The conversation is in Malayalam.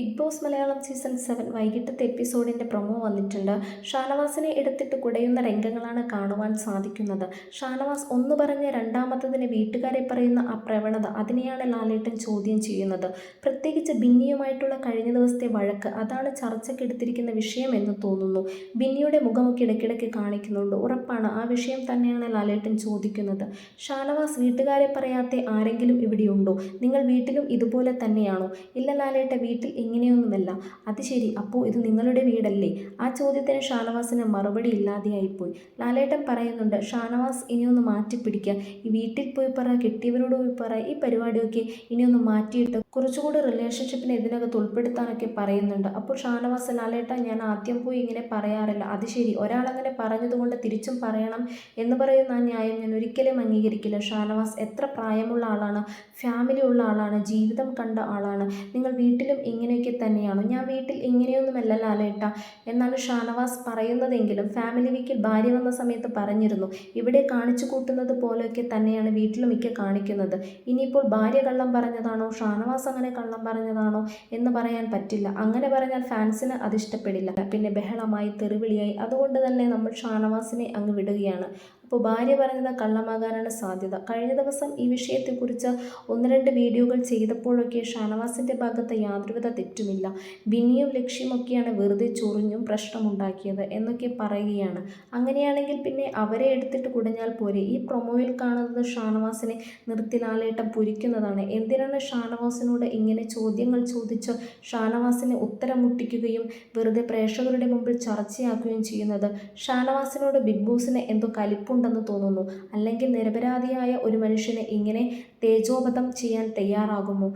Big boss Malayalam season seven വൈകിട്ടത്തെ എപ്പിസോഡിന്റെ പ്രൊമോ വന്നിട്ടുണ്ട്. ഷാനവാസിനെ എടുത്തിട്ട് കുടയുന്ന രംഗങ്ങളാണ് കാണുവാൻ സാധിക്കുന്നത്. ഷാനവാസ് ഒന്ന് പറഞ്ഞ് രണ്ടാമത്തതിന് വീട്ടുകാരെ പറയുന്ന ആ പ്രവണത അതിനെയാണ് ലാലേട്ടൻ ചോദ്യം ചെയ്യുന്നത്. പ്രത്യേകിച്ച് ബിന്നിയുമായിട്ടുള്ള കഴിഞ്ഞ ദിവസത്തെ വഴക്ക് അതാണ് ചർച്ചയ്ക്കെടുത്തിരിക്കുന്ന വിഷയം എന്ന് തോന്നുന്നു. ബിന്നിയുടെ മുഖമൊക്കെ ഇടയ്ക്കിടയ്ക്ക് കാണിക്കുന്നുണ്ട്. ഉറപ്പാണ് ആ വിഷയം തന്നെയാണ് ലാലേട്ടൻ ചോദിക്കുന്നത്. ഷാനവാസ് വീട്ടുകാരെ പറയാത്ത ആരെങ്കിലും ഇവിടെയുണ്ടോ? നിങ്ങൾ വീട്ടിലും ഇതുപോലെ തന്നെയാണോ? ഇല്ല ലാലേട്ട വീട്ടിൽ ഇങ്ങനെയൊന്നുമല്ല. അത് ശരി അപ്പോൾ ഇത് നിങ്ങളുടെ വീടല്ലേ? ആ ചോദ്യത്തിന് ഷാനവാസിന് മറുപടി ഇല്ലാതെയായിപ്പോയി. ലാലേട്ടൻ പറയുന്നുണ്ട് ഷാനവാസ് ഇനിയൊന്ന് മാറ്റിപ്പിടിക്കുക ഈ വീട്ടിൽ പോയി പറ കെട്ടിയവരോട് പോയി പറ ഈ പരിപാടിയൊക്കെ ഇനിയൊന്ന് മാറ്റിയിട്ട് കുറച്ചുകൂടി റിലേഷൻഷിപ്പിനെ ഇതിനകത്ത് ഉൾപ്പെടുത്താനൊക്കെ പറയുന്നുണ്ട്. അപ്പോൾ ഷാനവാസ് ലാലേട്ട ഞാൻ ആദ്യം പോയി ഇങ്ങനെ പറയാറില്ല. അത് ശരി ഒരാളങ്ങനെ പറഞ്ഞതുകൊണ്ട് തിരിച്ചും പറയണം എന്ന് പറയുന്ന ആ ന്യായം ഞാൻ ഒരിക്കലും അംഗീകരിക്കില്ല. ഷാനവാസ് എത്ര പ്രായമുള്ള ആളാണ് ഫാമിലി ഉള്ള ആളാണ് ജീവിതം കണ്ട ആളാണ്. നിങ്ങൾ വീട്ടിലും ഇങ്ങനെയൊക്കെ തന്നെയാണോ? ഞാൻ വീട്ടിൽ ഇങ്ങനെയൊന്നുമല്ല ലാലേട്ട. എന്നാണ് ഷാനവാസ് പറയുന്നതെങ്കിലും ഫാമിലി വീക്കിൽ ഭാര്യ വന്ന സമയത്ത് പറഞ്ഞിരുന്നു. ഇവിടെ കാണിച്ചു കൂട്ടുന്നത് പോലെയൊക്കെ തന്നെയാണ് വീട്ടിലും മിക്ക കാണിക്കുന്നത്. ഇനിയിപ്പോൾ ഭാര്യ കള്ളം പറഞ്ഞതാണോ? ഷാനവാസ് അങ്ങനെ കള്ളം പറഞ്ഞതാണോ? എന്ന് പറയാൻ പറ്റില്ല. അങ്ങനെ പറഞ്ഞാൽ ഫാൻസിന് അത് ഇഷ്ടപ്പെടില്ല. പിന്നെ ബഹളമായി തെറിവിളിയായി. അതുകൊണ്ട് തന്നെ നമ്മൾ ഷാനവാസിനെ അങ്ങ് വിടുകയാണ്. അപ്പോൾ ഭാര്യ പറഞ്ഞത് കള്ളമാകാനാണ് സാധ്യത. കഴിഞ്ഞ ദിവസം ഈ വിഷയത്തെക്കുറിച്ച് ഒന്ന് രണ്ട് വീഡിയോകൾ ചെയ്തപ്പോഴൊക്കെ ഷാനവാസിന്റെ ഭാഗത്ത് യാതൊരുവിധ തെറ്റുമില്ല. ബിന്നിയും ലക്ഷ്യമൊക്കെയാണ് വെറുതെ ചൊറിഞ്ഞും പ്രശ്നമുണ്ടാക്കിയത് എന്നൊക്കെ പറയുകയാണ്. അങ്ങനെയാണെങ്കിൽ പിന്നെ അവരെ എടുത്തിട്ട് കുടഞ്ഞാൽ പോരെ? ഈ പ്രൊമോയിൽ കാണുന്നത് ഷാനവാസിനെ നിർത്തിലാലേട്ടം പൊരിക്കുന്നതാണ്. എന്തിനാണ് ഷാനവാസിനോട് ഇങ്ങനെ ചോദ്യങ്ങൾ ചോദിച്ച് ഷാനവാസിനെ ഉത്തരം മുട്ടിക്കുകയും വെറുതെ പ്രേക്ഷകരുടെ മുമ്പിൽ ചർച്ചയാക്കുകയും ചെയ്യുന്നത്? ഷാനവാസിനോട് ബിഗ് ബോസിന് എന്തോ കലിപ്പുണ്ട് ഉണ്ടെന്ന് തോന്നുന്നു. അല്ലെങ്കിൽ നിരപരാധിയായ ഒരു മനുഷ്യനെ ഇങ്ങനെ തേജോവധം ചെയ്യാൻ തയ്യാറാകുമോ?